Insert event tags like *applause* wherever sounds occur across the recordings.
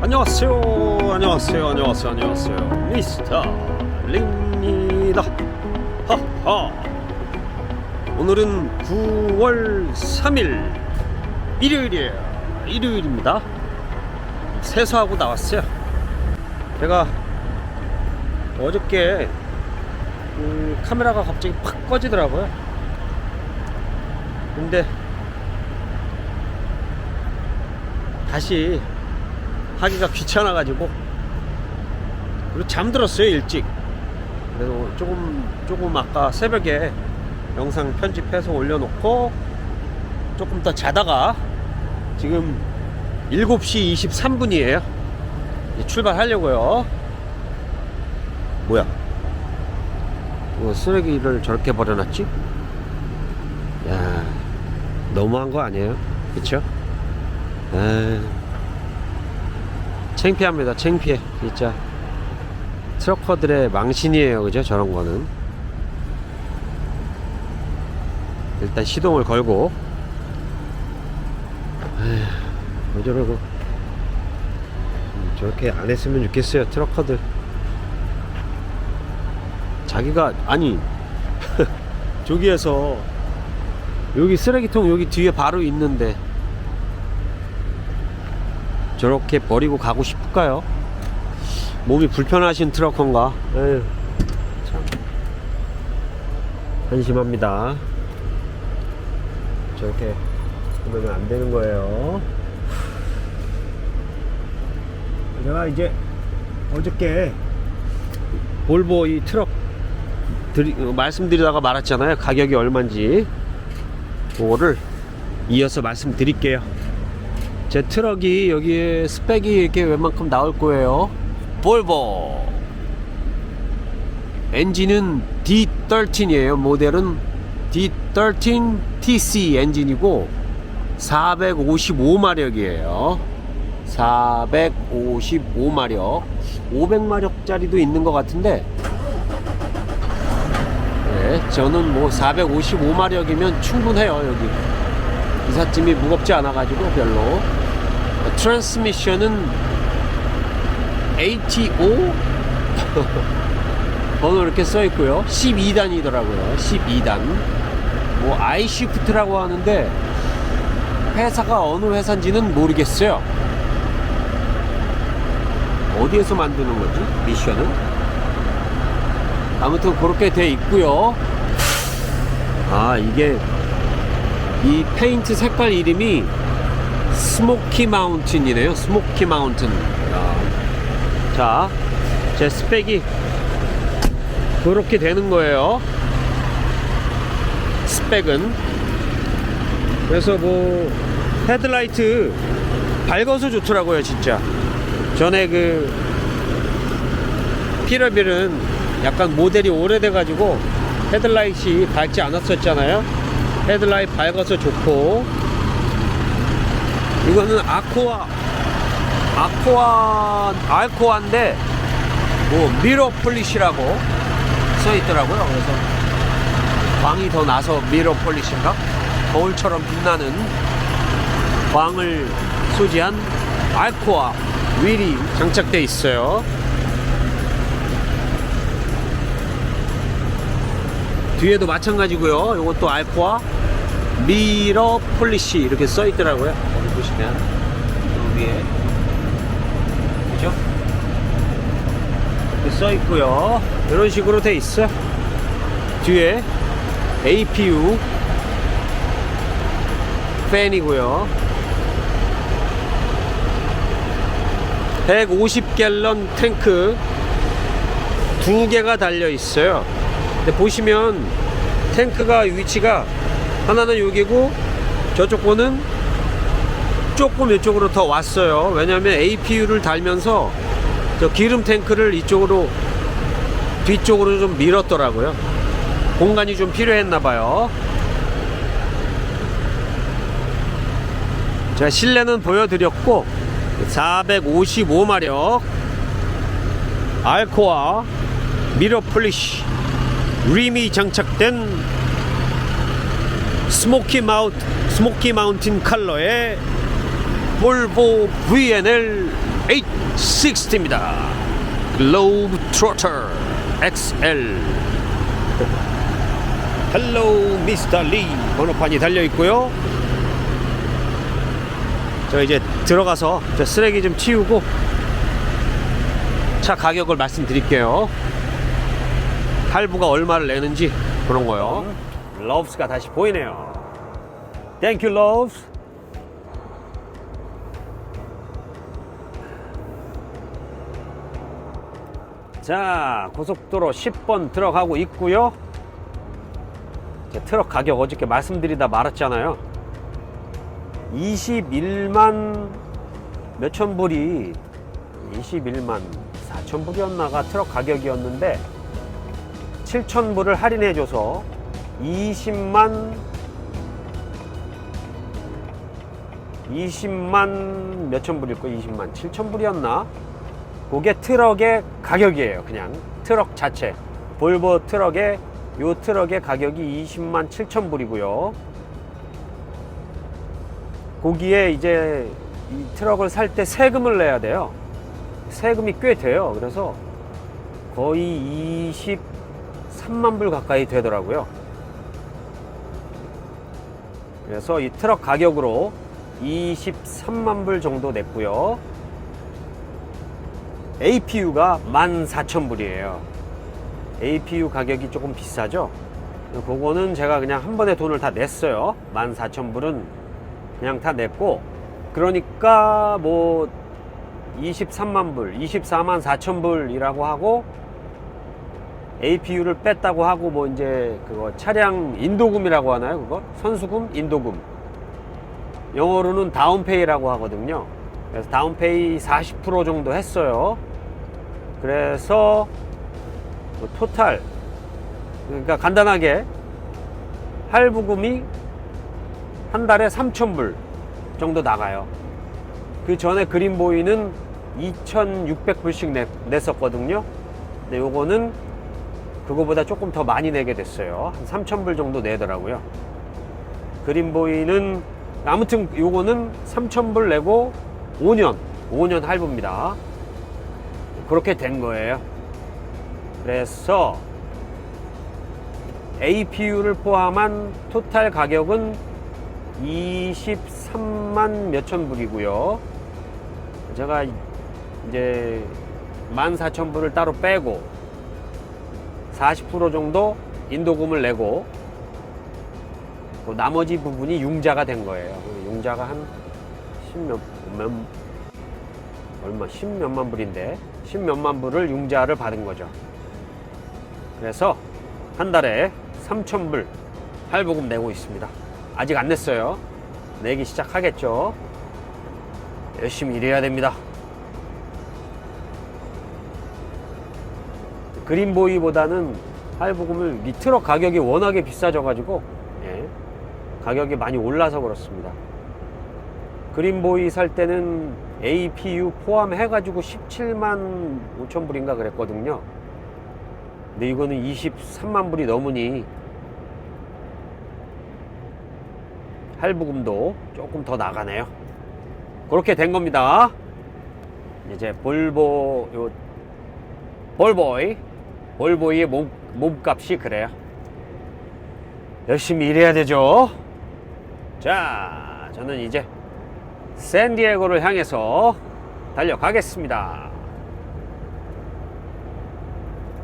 안녕하세요. 안녕하세요. 안녕하세요. 안녕하세요. 미스터 링입니다. 하하. 오늘은 9월 3일 일요일이에요. 일요일입니다. 세수하고 나왔어요. 제가 어저께 그 카메라가 갑자기 팍 꺼지더라고요. 근데 다시 하기가 귀찮아가지고 그리고 잠들었어요 일찍. 그래서 조금 조금 아까 새벽에 영상 편집해서 올려놓고 조금 더 자다가 지금 7시 23분이에요. 출발하려고요. 뭐야 이거 쓰레기를 저렇게 버려놨지? 야 너무한 거 아니에요? 그쵸? 에이 창피합니다. 창피해. 진짜. 트럭커들의 망신이에요. 그죠? 저런 거는. 일단 시동을 걸고. 에휴, 뭐 저러고. 음, 저렇게 안 했으면 좋겠어요. 트럭커들. 자기가, 아니. *laughs* 저기에서. 여기 쓰레기통 여기 뒤에 바로 있는데. 저렇게 버리고 가고 싶을까요? 몸이 불편하신 트럭커인가? 에휴, 참. 한심합니다. 저렇게 하면 안 되는 거예요. 제가 이제 어저께 볼보 이 트럭 드리, 어, 말씀드리다가 말았잖아요. 가격이 얼마인지. 그거를 이어서 말씀드릴게요. 제 트럭이 여기에 스펙이 이렇게 웬만큼 나올 거예요. 볼보. 엔진은 D13이에요. 모델은 D13 TC 엔진이고 455마력이에요. 455마력. 500마력짜리도 있는 것 같은데 네, 저는 뭐 455마력이면 충분해요, 여기. 이삿짐이 무겁지 않아 가지고 별로. 트랜스미션은 ATO *laughs* 번호 이렇게 써 있고요. 12단이더라고요. 12단. 뭐 아이시프트라고 하는데 회사가 어느 회사인지는 모르겠어요. 어디에서 만드는 거지 미션은? 아무튼 그렇게 돼 있고요 아 이게 이 페인트 색깔 이름이 스모키 마운틴이네요. 스모키 마운틴. 자, 제 스펙이 그렇게 되는 거예요. 스펙은. 그래서 뭐 헤드라이트 밝아서 좋더라고요, 진짜. 전에 그 피러빌은 약간 모델이 오래돼가지고 헤드라이트이 밝지 않았었잖아요. 헤드라이트 밝아서 좋고. 이거는 아쿠아 아쿠아 알코아인데 뭐 미러 폴리시라고 써 있더라고요. 그래서 광이 더 나서 미러 폴리시인가? 거울처럼 빛나는 광을 소지한 알코아 휠이 장착돼 있어요 뒤에도 마찬가지고요 이것도 알코아 미러 폴리시 이렇게 써 있더라고요. 여기 보시면 그 위에 그죠? 이렇게 써 있고요. 이런 식으로 돼 있어요. 뒤에 APU 팬이고요. 150갤런 탱크 두 개가 달려 있어요. 근데 보시면 탱크가 위치가 하나는 여기고 저쪽 거는 조금 이쪽으로 더 왔어요. 왜냐하면 APU를 달면서 저 기름 탱크를 이쪽으로 뒤쪽으로 좀 밀었더라고요. 공간이 좀 필요했나 봐요. 제가 실내는 보여드렸고 455마력 알코아 미러 폴리시 림이 장착된 스모키 마우 스모키 마운틴 컬러의 볼보 VNL 860입니다. 글로브 트로터 XL 헬로우 미스터 리 번호판이 달려 있고요. 저 이제 들어가서 저 쓰레기 좀 치우고 차 가격을 말씀드릴게요. 할부가 얼마를 내는지 그런 거요. 러브스가 다시 보이네요. 땡큐 러브스. 자, 고속도로 10번 들어가고 있고요. 제 트럭 가격 어저께 말씀드리다 말았잖아요. 21만 몇천 불이 21만 4천 불이었나가 트럭 가격이었는데 7천 불을 할인해줘서 20만 20만 몇천 불일 거 20만 7천 불이었나? 그게 트럭의 가격이에요. 그냥 트럭 자체 볼보 트럭의 요 트럭의 가격이 20만 7천 불이고요. 거기에 이제 이 트럭을 살 때 세금을 내야 돼요. 세금이 꽤 돼요. 그래서 거의 23만 불 가까이 되더라고요. 그래서 이 트럭 가격으로 23만 불 정도 냈고요. APU가 14,000불이에요. APU 가격이 조금 비싸죠? 그거는 제가 그냥 한 번에 돈을 다 냈어요. 14,000불은 그냥 다 냈고, 그러니까 뭐 23만 불, 24만 4천 불이라고 하고, APU를 뺐다고 하고, 뭐 이제 그거 차량 인도금이라고 하나요? 그거? 선수금? 인도금. 영어로는 다운페이라고 하거든요. 그래서 다운페이 40% 정도 했어요. 그래서 뭐 토탈 그러니까 간단하게 할부금이 한 달에 3,000불 정도 나가요. 그 전에 그린보이는 2,600불씩 냈, 냈었거든요. 근데 요거는 그거보다 조금 더 많이 내게 됐어요. 한 3,000불 정도 내더라고요. 그린보이는 아무튼 요거는 3,000불 내고 5년, 5년 할부입니다. 그렇게 된 거예요. 그래서 APU를 포함한 토탈 가격은 23만 몇천 불이고요. 제가 이제 14,000불을 따로 빼고 40% 정도 인도금을 내고 그 나머지 부분이 융자가 된 거예요. 융자가 한 10몇 몇, 얼마 10몇만 불인데 10몇만 불을 융자를 받은 거죠. 그래서 한 달에 3,000불 할부금 내고 있습니다. 아직 안 냈어요. 내기 시작하겠죠. 열심히 일해야 됩니다. 그린보이보다는 할부금을 이 트럭 가격이 워낙에 비싸져가지고 예, 가격이 많이 올라서 그렇습니다. 그린보이 살 때는 APU 포함해가지고 17만 5천 불인가 그랬거든요. 근데 이거는 23만 불이 넘으니 할부금도 조금 더 나가네요. 그렇게 된 겁니다. 이제 볼보 요 볼보이 볼보이의 몸, 몸값이 그래요. 열심히 일해야 되죠. 자, 저는 이제 샌디에고를 향해서 달려가겠습니다.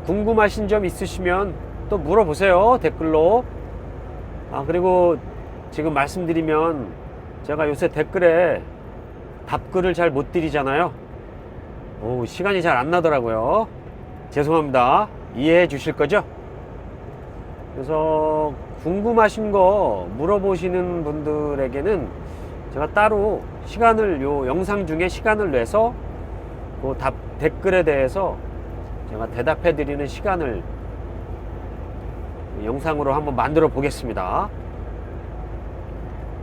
궁금하신 점 있으시면 또 물어보세요. 댓글로. 아, 그리고 지금 말씀드리면 제가 요새 댓글에 답글을 잘 못 드리잖아요. 오, 시간이 잘 안 나더라고요. 죄송합니다. 이해해 주실 거죠? 그래서 궁금하신 거 물어보시는 분들에게는 제가 따로 시간을 요 영상 중에 시간을 내서 그 답, 댓글에 대해서 제가 대답해 드리는 시간을 영상으로 한번 만들어 보겠습니다.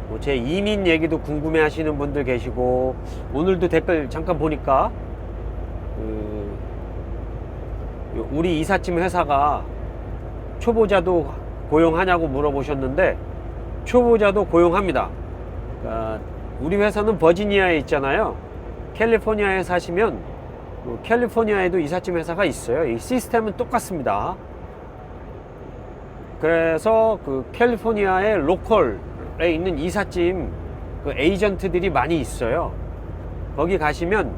뭐제 이민 얘기도 궁금해 하시는 분들 계시고 오늘도 댓글 잠깐 보니까 그 요- 우리 이삿짐 회사가 초보자도 고용하냐고 물어보셨는데 초보자도 고용합니다. 그러니까 우리 회사는 버지니아에 있잖아요. 캘리포니아에 사시면 그 캘리포니아에도 이삿짐 회사가 있어요. 이 시스템은 똑같습니다. 그래서 그 캘리포니아의 로컬에 있는 이삿짐 그 에이전트들이 많이 있어요. 거기 가시면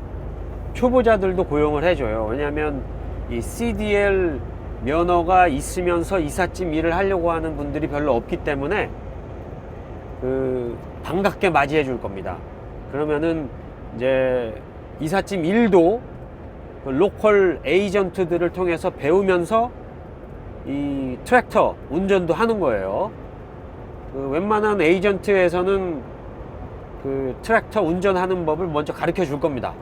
초보자들도 고용을 해줘요. 왜냐하면 이 CDL 면허가 있으면서 이삿짐 일을 하려고 하는 분들이 별로 없기 때문에 그 반갑게 맞이해 줄 겁니다. 그러면은 이제 이삿짐 일도 그 로컬 에이전트들을 통해서 배우면서 이 트랙터 운전도 하는 거예요. 그 웬만한 에이전트에서는 그 트랙터 운전하는 법을 먼저 가르쳐 줄 겁니다.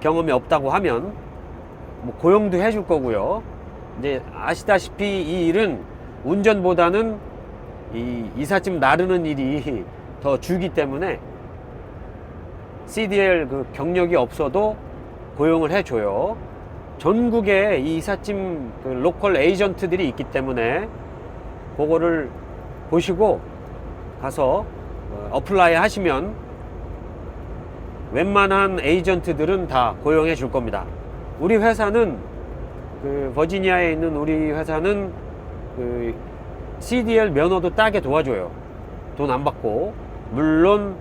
경험이 없다고 하면 뭐 고용도 해줄 거고요. 이제 아시다시피 이 일은 운전보다는 이 이삿짐 나르는 일이 *laughs* 더 주기 때문에 CDL 그 경력이 없어도 고용을 해줘요. 전국에 이 이삿짐 그 로컬 에이전트들이 있기 때문에 그거를 보시고 가서 어, 어플라이 하시면 웬만한 에이전트들은 다 고용해 줄 겁니다. 우리 회사는 그 버지니아에 있는 우리 회사는 그 CDL 면허도 따게 도와줘요. 돈 안 받고. 물론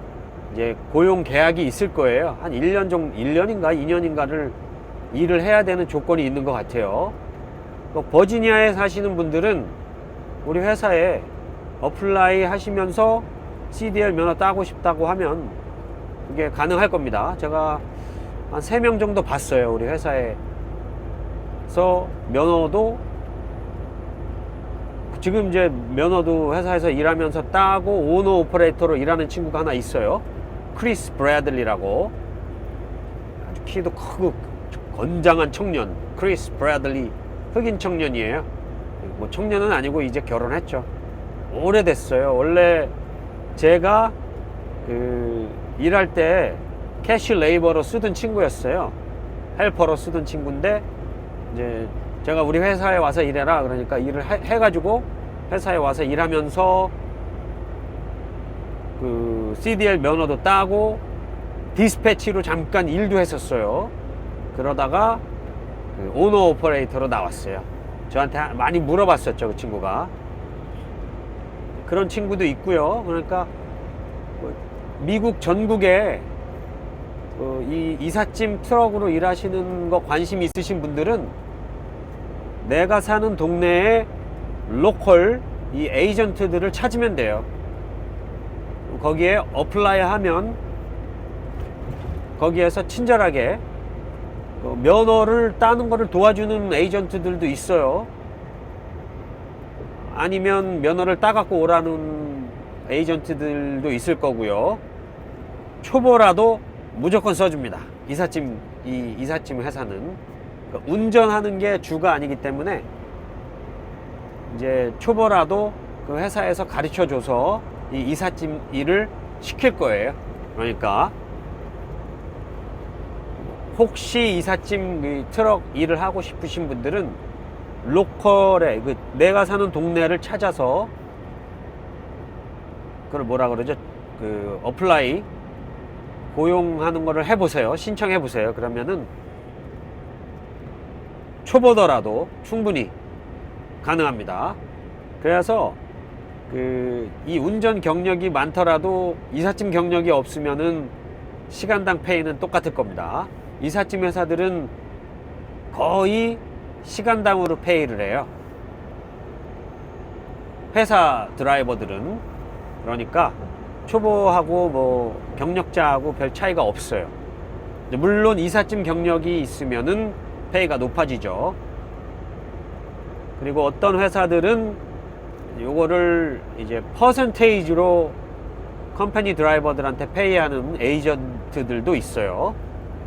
이제 고용 계약이 있을 거예요. 한 1년 정도, 1년인가 2년인가를 일을 해야 되는 조건이 있는 것 같아요. 또 버지니아에 사시는 분들은 우리 회사에 어플라이 하시면서 CDL 면허 따고 싶다고 하면 그게 가능할 겁니다. 제가 한 3명 정도 봤어요. 우리 회사에서 면허도 지금 이제 면허도 회사에서 일하면서 따고 오너 오퍼레이터로 일하는 친구가 하나 있어요. 크리스 브래들리라고 아주 키도 크고 건장한 청년 크리스 브래들리 흑인 청년이에요. 뭐 청년은 아니고 이제 결혼했죠. 오래됐어요. 원래 제가 그 일할 때 캐시 레이버로 쓰던 친구였어요. 헬퍼로 쓰던 친구인데 이제 제가 우리 회사에 와서 일해라 그러니까 일을 해, 해가지고 회사에 와서 일하면서 그 CDL 면허도 따고 디스패치로 잠깐 일도 했었어요. 그러다가 그 오너 오퍼레이터로 나왔어요. 저한테 많이 물어봤었죠 그 친구가 그런 친구도 있고요. 그러니까 뭐 미국 전국에 그 이 이삿짐 트럭으로 일하시는 거 관심 있으신 분들은 내가 사는 동네에 로컬 이 에이전트들을 찾으면 돼요. 거기에 어플라이 하면 거기에서 친절하게 그 면허를 따는 거를 도와주는 에이전트들도 있어요. 아니면 면허를 따갖고 오라는 에이전트들도 있을 거고요. 초보라도 무조건 써줍니다. 이삿짐 이 이삿짐 회사는 그 운전하는 게 주가 아니기 때문에 이제 초보라도 그 회사에서 가르쳐 줘서 이 이삿짐 일을 시킬 거예요. 그러니까 혹시 이삿짐 이 트럭 일을 하고 싶으신 분들은 로컬에 그 내가 사는 동네를 찾아서 그걸 뭐라 그러죠? 그 어플라이 고용하는 거를 해보세요. 신청해 보세요. 그러면은 초보더라도 충분히 가능합니다. 그래서 그 이 운전 경력이 많더라도 이삿짐 경력이 없으면은 시간당 페이는 똑같을 겁니다. 이삿짐 회사들은 거의 시간당으로 페이를 해요. 회사 드라이버들은 그러니까 초보하고 뭐 경력자하고 별 차이가 없어요. 물론 이삿짐 경력이 있으면은 페이가 높아지죠. 그리고 어떤 회사들은 요거를 이제 퍼센테이지로 컴퍼니 드라이버들한테 페이하는 에이전트들도 있어요.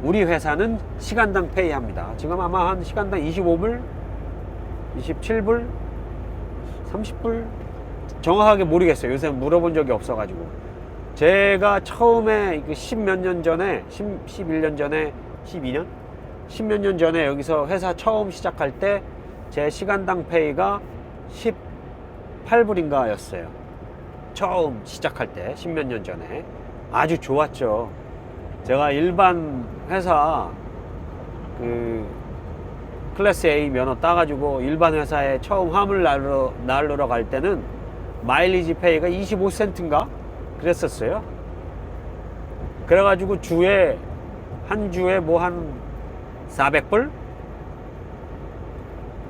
우리 회사는 시간당 페이합니다. 지금 아마 한 시간당 25불, 27불, 30불 정확하게 모르겠어요. 요새 물어본 적이 없어가지고. 제가 처음에 그 10몇 년 전에, 10, 11년 전에, 12년? 10몇 년 전에 여기서 회사 처음 시작할 때 제 시간당 페이가 10 28불인가 였어요. 처음 시작할 때, 십몇 년 전에. 아주 좋았죠. 제가 일반 회사 그 클래스 A 면허 따가지고 일반 회사에 처음 화물 날러, 날르러 갈 때는 마일리지 페이가 25센트인가? 그랬었어요. 그래가지고 주에, 한 주에 뭐 한 400불?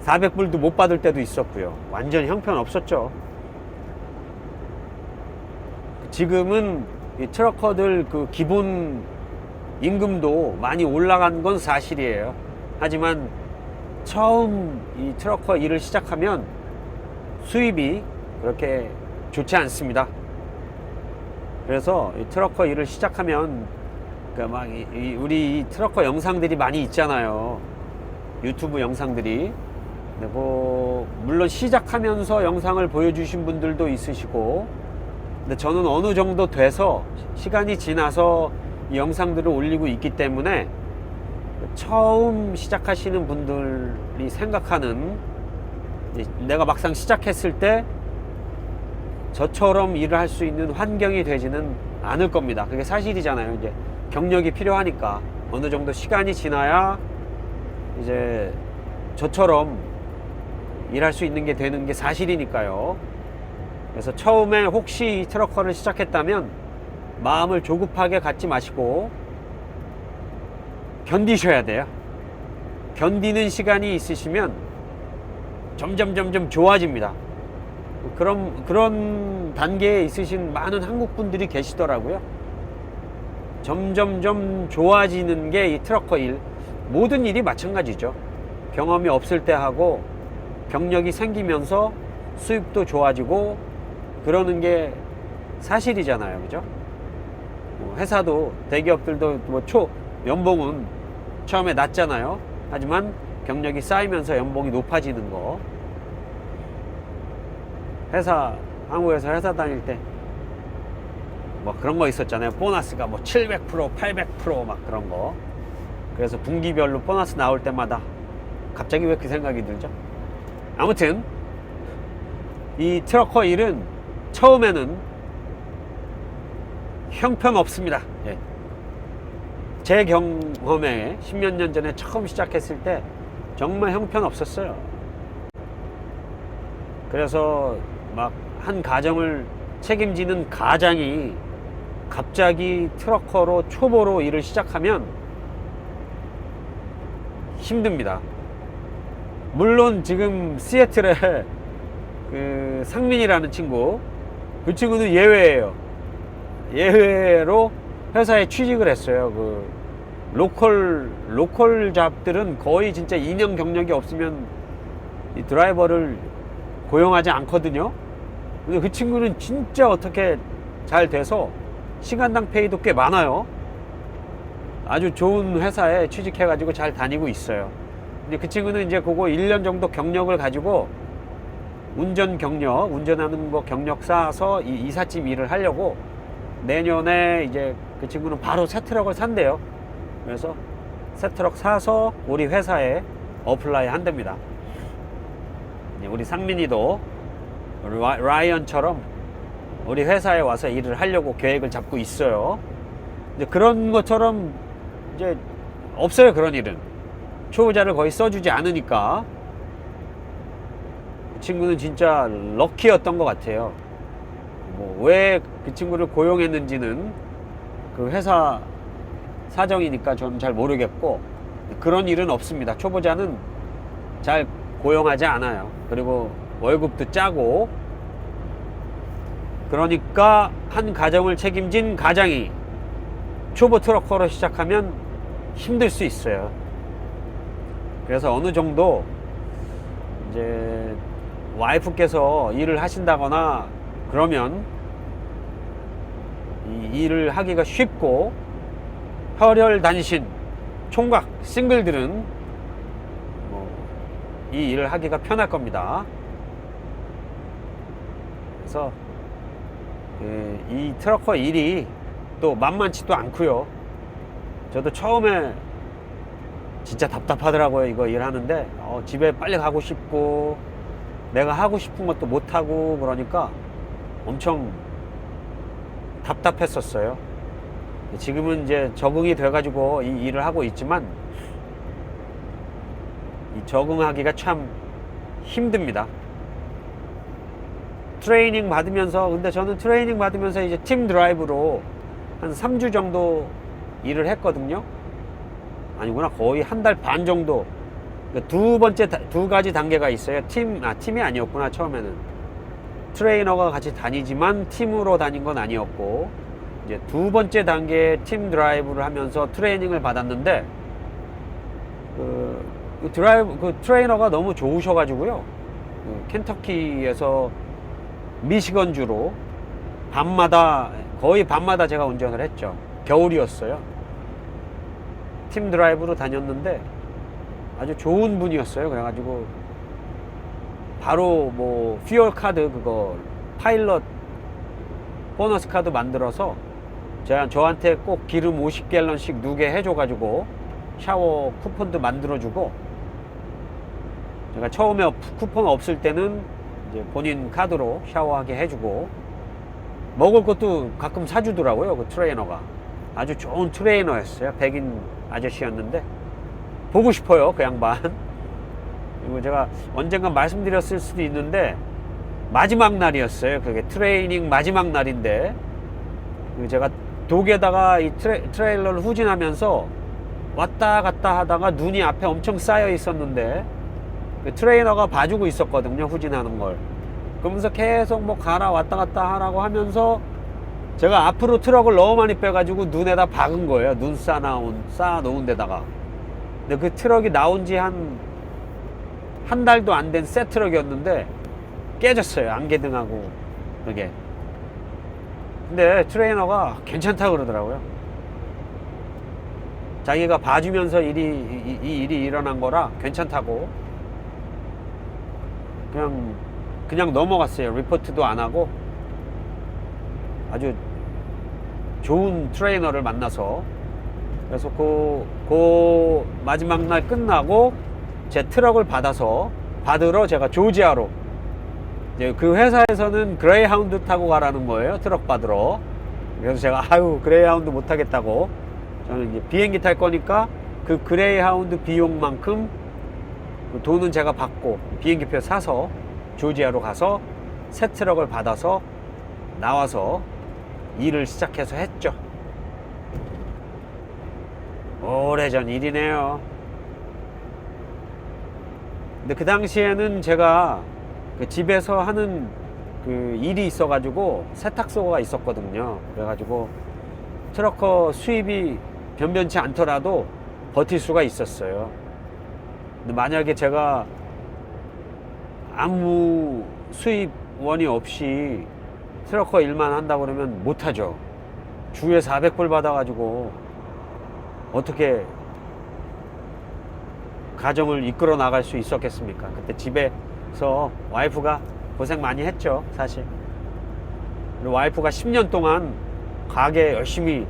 400불도 못 받을 때도 있었고요. 완전 형편 없었죠. 지금은 이 트럭커들 그 기본 임금도 많이 올라간 건 사실이에요. 하지만 처음 이 트럭커 일을 시작하면 수입이 그렇게 좋지 않습니다. 그래서 이 트럭커 일을 시작하면 그러니까 우리 이 트럭커 영상들이 많이 있잖아요. 유튜브 영상들이. 근데 뭐 물론 시작하면서 영상을 보여주신 분들도 있으시고 근데 저는 어느 정도 돼서 시간이 지나서 이 영상들을 올리고 있기 때문에 처음 시작하시는 분들이 생각하는 이 내가 막상 시작했을 때 저처럼 일을 할 수 있는 환경이 되지는 않을 겁니다. 그게 사실이잖아요. 이제 경력이 필요하니까 어느 정도 시간이 지나야 이제 저처럼 일할 수 있는 게 되는 게 사실이니까요. 그래서 처음에 혹시 이 트럭커를 시작했다면 마음을 조급하게 갖지 마시고 견디셔야 돼요. 견디는 시간이 있으시면 점점 점점 좋아집니다. 그런 그런 단계에 있으신 많은 한국 분들이 계시더라고요. 점점점 좋아지는 게 이 트럭커 일 모든 일이 마찬가지죠. 경험이 없을 때 하고 경력이 생기면서 수입도 좋아지고 그러는 게 사실이잖아요. 그죠? 뭐 회사도 대기업들도 뭐 초 연봉은 처음에 낮잖아요. 하지만 경력이 쌓이면서 연봉이 높아지는 거. 회사 한국에서 회사 다닐 때 뭐 그런 거 있었잖아요. 보너스가 뭐 700%, 800%막 그런 거. 그래서 분기별로 보너스 나올 때마다 갑자기 왜 그 생각이 들죠? 아무튼 이 트럭커 일은 처음에는 형편 없습니다. 예. 제 경험에 10몇 년 전에 처음 시작했을 때 정말 형편 없었어요. 그래서 막 한 가정을 책임지는 가장이 갑자기 트럭커로 초보로 일을 시작하면 힘듭니다. 물론 지금 시애틀에 *laughs* 그 상민이라는 친구 그 친구는 예외예요. 예외로 회사에 취직을 했어요. 그 로컬 로컬 잡들은 거의 진짜 2년 경력이 없으면 이 드라이버를 고용하지 않거든요. 근데 그 친구는 진짜 어떻게 잘 돼서 시간당 페이도 꽤 많아요. 아주 좋은 회사에 취직해가지고 잘 다니고 있어요. 근데 그 친구는 이제 그거 1년 정도 경력을 가지고 운전 경력, 운전하는 거 경력 쌓아서 이 이삿짐 일을 하려고 내년에 이제 그 친구는 바로 새 트럭을 산대요. 그래서 새 트럭 사서 우리 회사에 어플라이 한답니다. 우리 상민이도 라- 라이언처럼 우리 회사에 와서 일을 하려고 계획을 잡고 있어요. 이제 그런 것처럼 이제 없어요 그런 일은 초보자를 거의 써주지 않으니까 그 친구는 진짜 럭키였던 것 같아요. 뭐 왜 그 친구를 고용했는지는 그 회사 사정이니까 저는 잘 모르겠고 그런 일은 없습니다. 초보자는 잘 고용하지 않아요. 그리고 월급도 짜고 그러니까 한 가정을 책임진 가장이 초보 트럭커로 시작하면 힘들 수 있어요. 그래서 어느 정도 이제 와이프께서 일을 하신다거나 그러면 이 일을 하기가 쉽고 혈혈 단신 총각 싱글들은 뭐 이 일을 하기가 편할 겁니다. 그래서 그이 트럭커 일이 또 만만치도 않고요. 저도 처음에 진짜 답답하더라고요. 이거 일하는데 어, 집에 빨리 가고 싶고 내가 하고 싶은 것도 못 하고 그러니까 엄청 답답했었어요. 지금은 이제 적응이 돼가지고 이 일을 하고 있지만 이 적응하기가 참 힘듭니다. 트레이닝 받으면서 근데 저는 트레이닝 받으면서 이제 팀 드라이브로 한 3주 정도 일을 했거든요. 아니구나 거의 한 달 반 정도 그두 번째 다- 두 가지 단계가 있어요. 팀 아 팀이 아니었구나 처음에는 트레이너가 같이 다니지만 팀으로 다닌 건 아니었고 이제 두 번째 단계 팀 드라이브를 하면서 트레이닝을 받았는데 그, 그 드라이브 그 트레이너가 너무 좋으셔가지고요. 그 켄터키에서 미시건주로 밤마다 거의 밤마다 제가 운전을 했죠. 겨울이었어요. 팀 드라이브로 다녔는데 아주 좋은 분이었어요. 그래가지고 바로 뭐 퓨얼 카드 그거 파일럿 보너스 카드 만들어서 저한테 꼭 기름 50갤런씩 누게 해줘가지고 샤워 쿠폰도 만들어주고 제가 처음에 쿠폰 없을 때는 이제 본인 카드로 샤워하게 해주고 먹을 것도 가끔 사주더라고요 그 트레이너가. 아주 좋은 트레이너였어요. 백인 아저씨였는데. 보고 싶어요 그 양반. *laughs* 그리고 제가 언젠가 말씀드렸을 수도 있는데 마지막 날이었어요. 그게 트레이닝 마지막 날인데. 그리고 제가 독에다가 이 트레, 트레일러를 후진하면서 왔다 갔다 하다가 눈이 앞에 엄청 쌓여 있었는데 그 트레이너가 봐주고 있었거든요 후진하는 걸. 그러면서 계속 뭐 가라 왔다 갔다 하라고 하면서 제가 앞으로 트럭을 너무 많이 빼가지고 눈에다 박은 거예요. 눈 쌓아놓은 쌓아놓은 데다가. 근데 그 트럭이 나온 지 한 한 달도 안 된 새 트럭이었는데 깨졌어요 안개등하고. 그게. 근데 트레이너가 괜찮다 그러더라고요. 자기가 봐주면서 일이 이, 이 일이 일어난 거라 괜찮다고 그냥 그냥 넘어갔어요. 리포트도 안 하고 아주 좋은 트레이너를 만나서. 그래서 그, 그 마지막 날 끝나고 제 트럭을 받아서 받으러 제가 조지아로 그 회사에서는 그레이하운드 타고 가라는 거예요 트럭 받으러. 그래서 제가 아유 그레이하운드 못 타겠다고. 저는 이제 비행기 탈 거니까 그 그레이하운드 비용만큼 그 돈은 제가 받고 비행기표 사서 조지아로 가서 새 트럭을 받아서 나와서 일을 시작해서 했죠. 오래전 일이네요. 근데 그 당시에는 제가 그 집에서 하는 그 일이 있어가지고 세탁소가 있었거든요. 그래가지고 트럭커 수입이 변변치 않더라도 버틸 수가 있었어요. 만약에 제가 아무 수입원이 없이 트럭커 일만 한다 그러면 못하죠. 주에 400불 받아가지고 어떻게 가정을 이끌어 나갈 수 있었겠습니까? 그때 집에서 와이프가 고생 많이 했죠, 사실. 와이프가 10년 동안 가게 열심히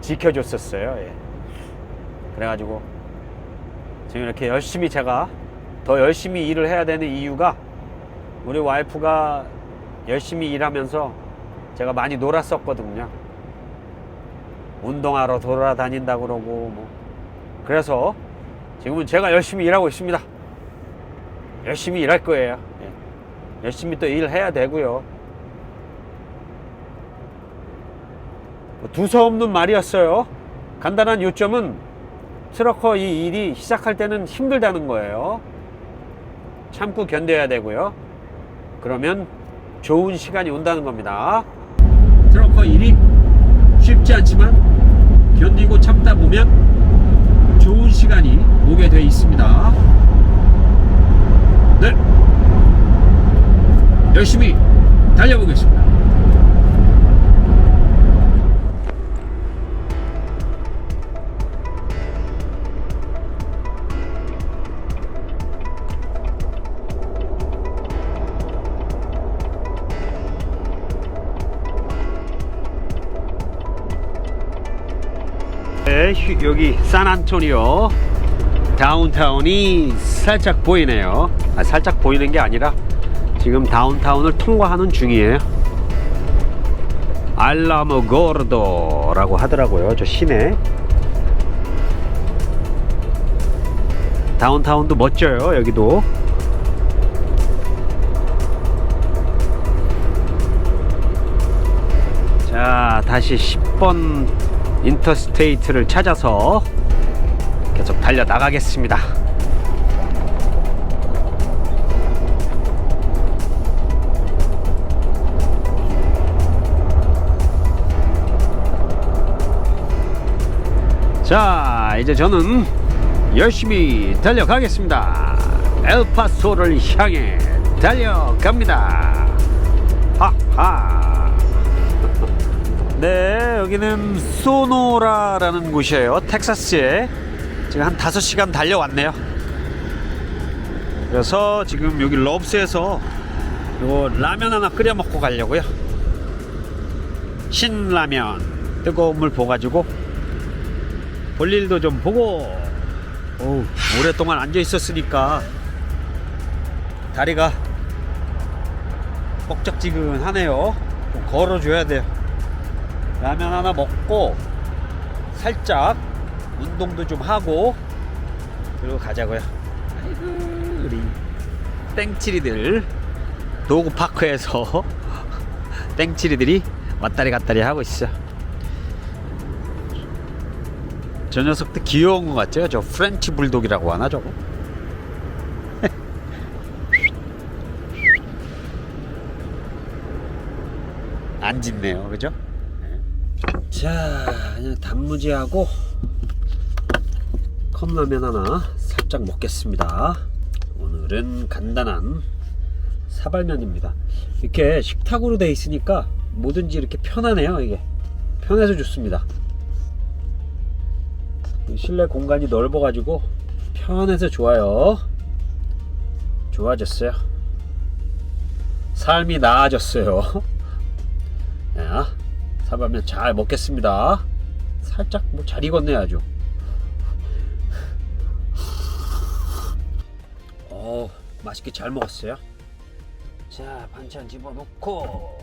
지켜줬었어요. 예. 그래가지고 지금 이렇게 열심히 제가 더 열심히 일을 해야 되는 이유가 우리 와이프가 열심히 일하면서 제가 많이 놀았었거든요. 운동하러 돌아다닌다 그러고 뭐 그래서 지금은 제가 열심히 일하고 있습니다. 열심히 일할 거예요. 예. 열심히 또 일해야 되고요. 뭐 두서없는 말이었어요. 간단한 요점은 트럭커 이 일이 시작할 때는 힘들다는 거예요. 참고 견뎌야 되고요. 그러면 좋은 시간이 온다는 겁니다. 트럭커 일이 쉽지 않지만 견디고 참다 보면 좋은 시간이 오게 돼 있습니다. 네. 열심히 달려보겠습니다. 네, 휴- 여기 산안토니오 다운타운이 살짝 보이네요. 아, 살짝 보이는 게 아니라 지금 다운타운을 통과하는 중이에요. 알라모 고르도라고 하더라고요. 저 시내. 다운타운도 멋져요. 여기도. 자, 다시 10번 인터스테이트를 찾아서 계속 달려 나가겠습니다. 자, 이제 저는 열심히 달려가겠습니다. 엘파소를 향해 달려갑니다. 하하. 네, 여기는 소노라라는 곳이에요. 텍사스에. 지금 한 5시간 달려왔네요. 그래서 지금 여기 럽스에서 요 라면 하나 끓여 먹고 가려고요. 신라면 뜨거운 물 부어가지고 볼일도 좀 보고 어우, 오랫동안 앉아 있었으니까 다리가 뻑적지근하네요. 좀 걸어줘야 돼요. 라면 하나 먹고 살짝 운동도 좀 하고 그리고 가자고요. 아이고 우리 땡치리들 도구파크에서 *laughs* 땡치리들이 왔다리 갔다리 하고 있어. 저 녀석도 귀여운 것 같죠? 저 프렌치 불독이라고 하나 저거? *laughs* 안 짖네요, 그죠? 자, 단무지하고 컵라면 하나 살짝 먹겠습니다. 오늘은 간단한 사발면입니다. 이렇게 식탁으로 돼 있으니까 뭐든지 이렇게 편하네요. 이게 편해서 좋습니다. 이 실내 공간이 넓어 가지고 편해서 좋아요. 좋아졌어요. 삶이 나아졌어요. *laughs* 자, 사발면 잘 먹겠습니다. 살짝 뭐 잘 익었네 아주. 어, 맛있게 잘 먹었어요. 자, 반찬 집어넣고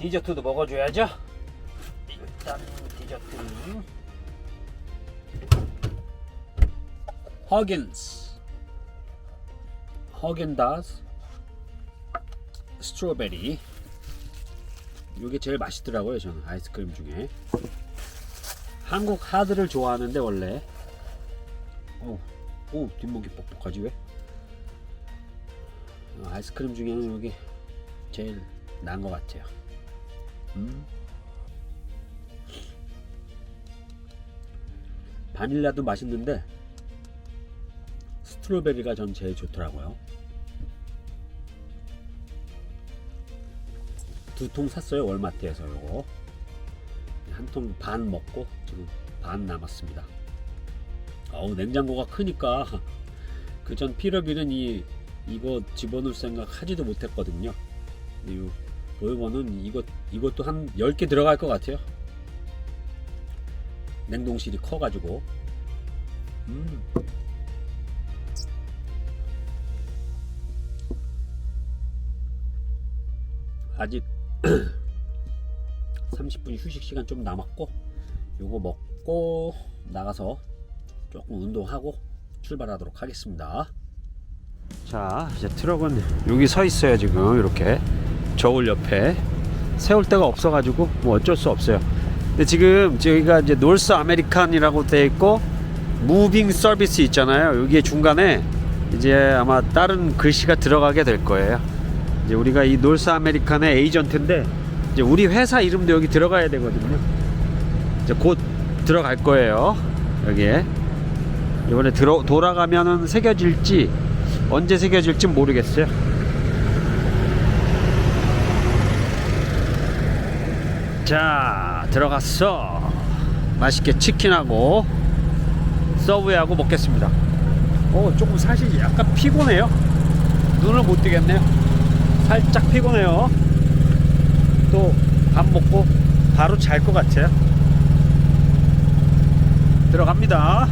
디저트도 먹어줘야죠. 일단 디저트는 허긴스 허겐다스 스트로베리 이게 제일 맛있더라고요 저는 아이스크림 중에 한국 하드를 좋아하는데 원래 오, 오 뒷목이 뻑뻑하지 왜 어, 아이스크림 중에는 여기 제일 나은 것 같아요 음. 바닐라도 맛있는데 스트로베리가 전 제일 좋더라고요. 두 통 샀어요 월마트에서 요거 한 통 반 먹고 지금 반 남았습니다. 어우 냉장고가 크니까 *laughs* 그 전 피러비는 이 이거 집어넣을 생각 하지도 못했거든요. 요 보이버는 이것 이것도 한 10개 들어갈 것 같아요. 냉동실이 커가지고 음. 아직 *clears throat* 30분 휴식 시간 좀 남았고 요거 먹고 나가서 조금 운동하고 출발하도록 하겠습니다. 자 이제 트럭은 여기 서 있어요 지금. 이렇게 저울 옆에. 세울 데가 없어 가지고 뭐 어쩔 수 없어요. 근데 지금 저희가 이제 놀스 아메리칸이라고 돼 있고 무빙 서비스 있잖아요. 여기에 중간에 이제 아마 다른 글씨가 들어가게 될 거예요 이제 우리가 이 놀스 아메리칸의 에이전트인데 이제 우리 회사 이름도 여기 들어가야 되거든요. 이제 곧 들어갈 거예요. 여기에 이번에 들어 돌아가면은 새겨질지 언제 새겨질지 모르겠어요. 자 들어갔어. 맛있게 치킨하고 서브웨이하고 먹겠습니다. 오 조금 사실 약간 피곤해요. 눈을 못 뜨겠네요. 살짝 피곤해요. 또 밥 먹고 바로 잘 것 같아요. 들어갑니다.